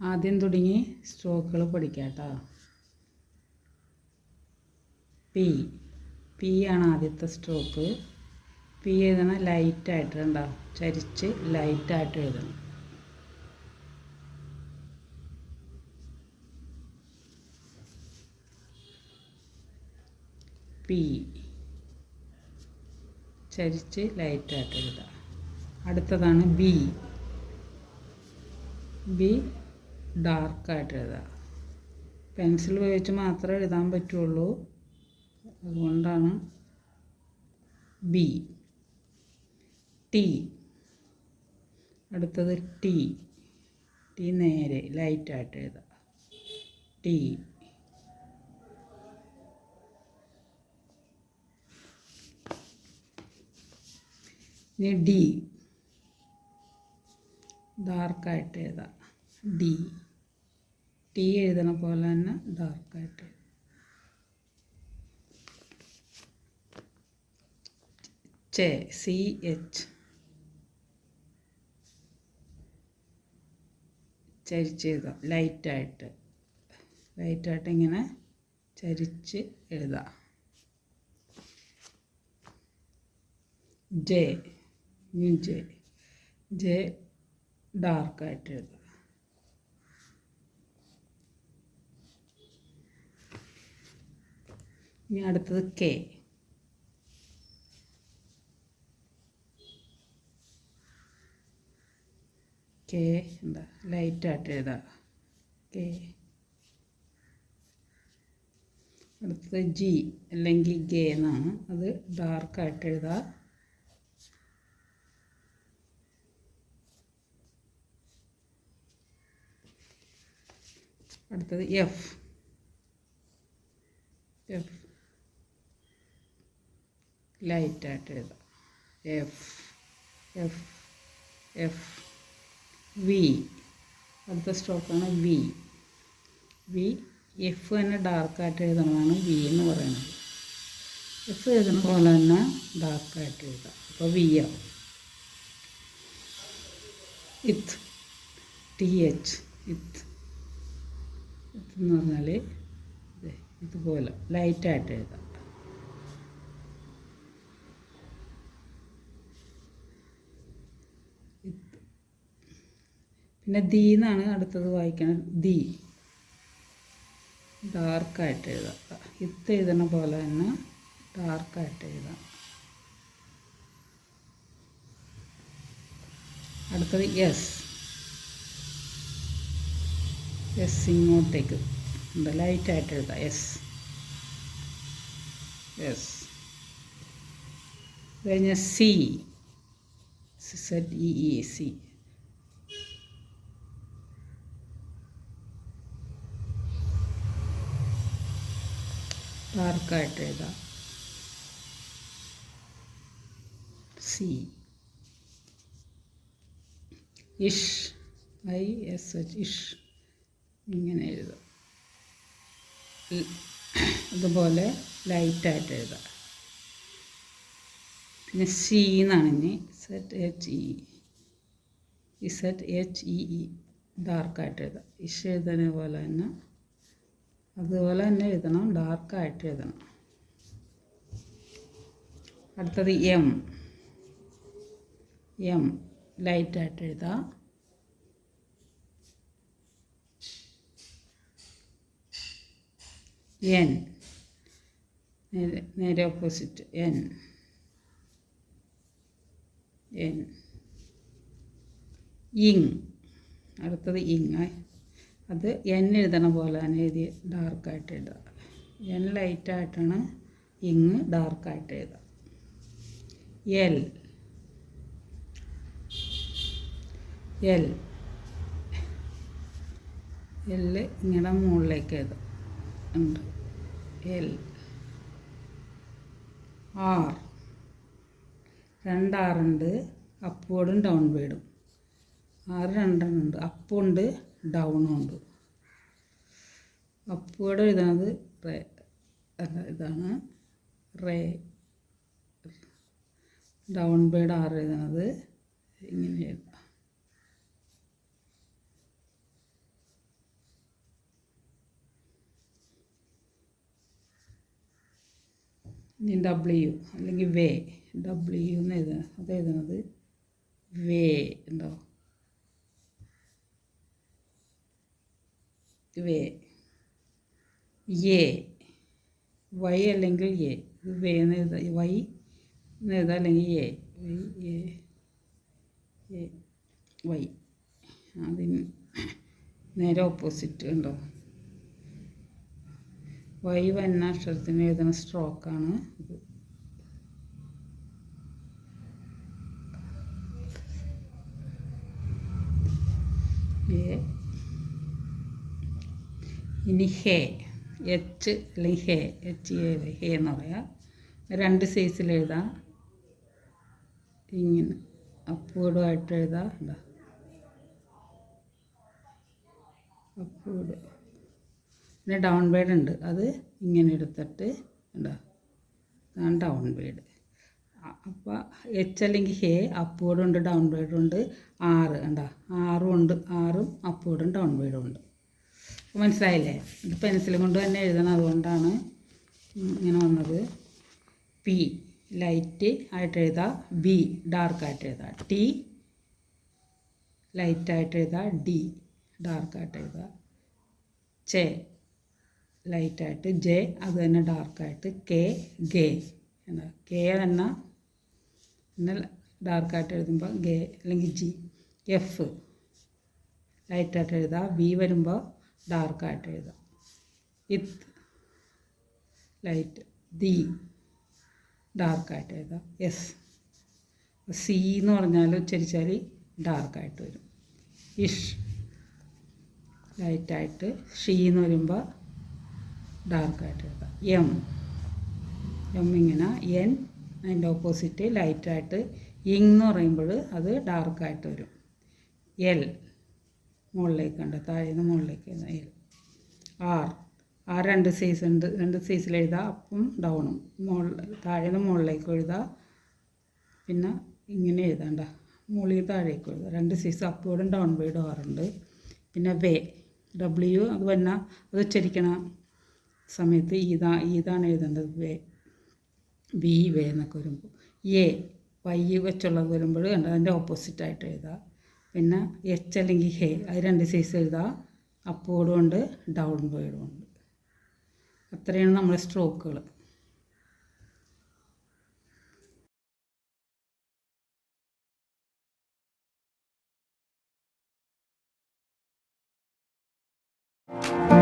ആദ്യം തുടങ്ങി സ്ട്രോക്കുകൾ പഠിക്കാം പി. പി ആണ് ആദ്യത്തെ സ്ട്രോക്ക്. പി എഴുതണം ലൈറ്റായിട്ട് കണ്ടോ? ചരിച്ച് ലൈറ്റായിട്ട് എഴുതണം. പി. ചരിച്ച് ലൈറ്റായിട്ട് എഴുതാം. അടുത്തതാണ് ബി. ബി ഡാർക്കായിട്ട് എഴുതാം പെൻസിൽ ഉപയോഗിച്ച് മാത്രമേ എഴുതാൻ പറ്റുള്ളൂ. അതുകൊണ്ടാണ് ബി. ടി. അടുത്തത് ടി. ടി നേരെ ലൈറ്റായിട്ട് എഴുതാം. ടി. ഇനി ഡി. ഡാർക്കായിട്ട് എഴുതാം. ഡി. ടി എഴുതണ പോലെ തന്നെ ഡാർക്കായിട്ട് ചെ സി എച്ച്. ചരിച്ച് എഴുതാം. ലൈറ്റായിട്ട് ലൈറ്റായിട്ട് ഇങ്ങനെ ചരിച്ച് എഴുതാം. ജെ ജെ ജെ ഡാർക്കായിട്ട് എഴുതാം. ഇനി അടുത്തത് കെ കെ എന്താ? ലൈറ്റായിട്ട് എഴുതാം. കെ അടുത്തത് ജി അല്ലെങ്കിൽ ഗെ എന്നാണ്. അത് ഡാർക്കായിട്ട് എഴുതാം. അടുത്തത് എഫ് ലൈറ്റായിട്ട് എഴുതാം. എഫ് എഫ് എഫ് വി അടുത്ത സ്ട്രോക്കാണ് വി വി എഫ് തന്നെ ഡാർക്കായിട്ട് എഴുതണതാണ് വി എന്ന് പറയുന്നത്. എഫ് എഴുതുന്ന പോലെ തന്നെ ഡാർക്കായിട്ട് എഴുതാം. അപ്പോൾ വി ആവും ഇത്ത് ടി എച്ച് ഇത്ത് എന്ന് പറഞ്ഞാൽ ഇതുപോലെ ലൈറ്റായിട്ട് എഴുതാം. പിന്നെ ദി എന്നാണ് അടുത്തത് വായിക്കണം ദി. ഡാർക്കായിട്ട് എഴുതാം. ഇത്ത് എഴുതണ പോലെ തന്നെ ഡാർക്കായിട്ട് എഴുതാം. അടുത്തത് എസ് എസ് ഇങ്ങോട്ടേക്ക്. ഉണ്ട്. ലൈറ്റായിട്ട് എഴുതാം. എസ് എസ് കഴിഞ്ഞ C. Set E E C. ഡാർക്കായിട്ട് എഴുതാം. സി. ഇഷ്. ഐ. എസ്. എച്ച്. ഇഷ്. ഇങ്ങനെ എഴുതാം. അതുപോലെ ലൈറ്റായിട്ട് എഴുതാം. പിന്നെ സി എന്നാണ് ഇനി. Set H E. ഇസെറ്റ് H E E. ഡാർക്കായിട്ട് എഴുതാം. ഇഷ് എഴുതുന്ന പോലെ തന്നെ അതുപോലെ തന്നെ എഴുതണം ഡാർക്കായിട്ട് എഴുതണം. അടുത്തത് എം എം ലൈറ്റായിട്ട് എഴുതാം. എൻ നേരെ നേരെ ഓപ്പോസിറ്റ് എൻ എൻ ഇങ് അടുത്തത് ഇങ് അത് എൻ എഴുതണ പോലെ തന്നെ എഴുതി ഡാർക്കായിട്ട് എഴുതുക. എൻ ലൈറ്റായിട്ടാണ് ഇങ് ഡാർക്കായിട്ട് എഴുതുക. എൽ എൽ എല്ല് ഇങ്ങനെ മുകളിലേക്ക് എഴുതും ഉണ്ട്. എൽ ആർ രണ്ടാറുണ്ട് അപ്പോഴും ഡൗൺ വേടും ആറ് രണ്ടെണ്ണം ഉണ്ട്. അപ്പുണ്ട് ഡൗണും ഉണ്ട് അപ്പുവടെ എഴുതുന്നത് റേ ഇതാണ്? റേ ഡൗൺ ബേഡ് ആറ് എഴുതുന്നത് ഇങ്ങനെ ഇനി ഡബ്ല്യു അല്ലെങ്കിൽ വേ ഡബ്ല്യു എന്ന് എഴുതുന്നത് അത് എഴുതുന്നത് വേ ഉണ്ടോ? വേ. എ വൈ അല്ലെങ്കിൽ എ വേ വൈ എന്ന് അല്ലെങ്കിൽ A Y A A Y. അതിന് നേരെ ഓപ്പോസിറ്റ് ഉണ്ടോ വൈ വന്ന അക്ഷരത്തിന് എഴുതുന്ന സ്ട്രോക്കാണ് ഇത്. എ ഇനി ഹേ എച്ച് അല്ലെങ്കിൽ ഹേ എച്ച് എ ഹേ എന്ന് പറയാം. രണ്ട് സൈസിൽ എഴുതാം. ഇങ്ങനെ അപ്പൂടുമായിട്ട് എഴുതാം. എന്താ അപ്പൂട് പിന്നെ ഡൗൺ ബേഡ് ഉണ്ട്. അത് ഇങ്ങനെ എടുത്തിട്ട് എന്താ അതാണ് ഡൗൺ ബേഡ് അപ്പോൾ എച്ച് അല്ലെങ്കിൽ ഹേ അപ്പൂടുണ്ട് ഡൗൺ ബേഡും ഉണ്ട്. ആറ് ഉണ്ടോ ആറും ഉണ്ട്. ആറും അപ്പൂടും ഡൗൺ ബേഡും ഉണ്ട്. മനസ്സിലായില്ലേ? ഇത് പെൻസിൽ കൊണ്ട് തന്നെ എഴുതണം അതുകൊണ്ടാണ് ഇങ്ങനെ വന്നത്. പി ലൈറ്റ് ആയിട്ട് എഴുതാം ബി ഡാർക്ക് ആയിട്ട് എഴുതാം. ടി ലൈറ്റ് ആയിട്ട് എഴുതാം ഡി ഡാർക്ക് ഡാർക്കായിട്ട് എഴുതാം. ചെ ലൈറ്റായിട്ട് ജെ അത് തന്നെ ഡാർക്കായിട്ട് കെ ഗെ എന്താ? കെ എന്ന ഡാർക്ക് ആയിട്ട് എഴുതുമ്പോൾ ഗെ അല്ലെങ്കിൽ ജി എഫ് ലൈറ്റായിട്ട് എഴുതാം. ബി വരുമ്പോൾ ഡാർക്കായിട്ട് എഴുതാം. ഇത് ലൈറ്റ് ദി ഡാർക്കായിട്ട് എഴുതാം. എസ് സി എന്ന് പറഞ്ഞാൽ ഉച്ചരിച്ചാൽ ഡാർക്കായിട്ട് വരും. ഇഷ് ലൈറ്റായിട്ട് ഷീ എന്ന് വരുമ്പോൾ ഡാർക്കായിട്ട് എഴുതാം. എം എം ഇങ്ങനെ എൻ അതിന്റെ ഓപ്പോസിറ്റ് ലൈറ്റായിട്ട് ഇങ് എന്ന് പറയുമ്പോൾ അത് ഡാർക്കായിട്ട് വരും. എൽ മുകളിലേക്ക് ഉണ്ട് താഴെ നിന്ന് മുകളിലേക്ക് ആറ്. ആർ ആ രണ്ട് സൈസ് ഉണ്ട്. രണ്ട് സൈസിൽ എഴുതാം അപ്പും ഡൗണും. മുകളിൽ താഴെ നിന്ന് മുകളിലേക്ക് എഴുതാം പിന്നെ ഇങ്ങനെ എഴുതണ്ട. മുകളിൽ താഴേക്ക് എഴുതാം. രണ്ട് സൈസ് അപ്പോഴും ഡൗൺ ബൈഡും ആറുണ്ട് പിന്നെ വേ. ഡബ്ല്യു അത് വന്ന അത് ഉച്ചരിക്കണ സമയത്ത് ഈതാ ഈതാണ് എഴുതേണ്ടത്. വേ. വി വേ എന്നൊക്കെ വരുമ്പോൾ എ വൈ വെച്ചുള്ളത് വരുമ്പോൾ കണ്ട? അതിന്റെ ഓപ്പോസിറ്റായിട്ട് എഴുതാം. പിന്നെ എച്ച് അല്ലെങ്കിൽ ഹേ അത് രണ്ട് സൈസ് എഴുതാം. അപ്പോഴും ഉണ്ട് ഡൗൺ ബൈഡും ഉണ്ട്. അത്രയാണ് നമ്മുടെ സ്ട്രോക്കുകൾ Thank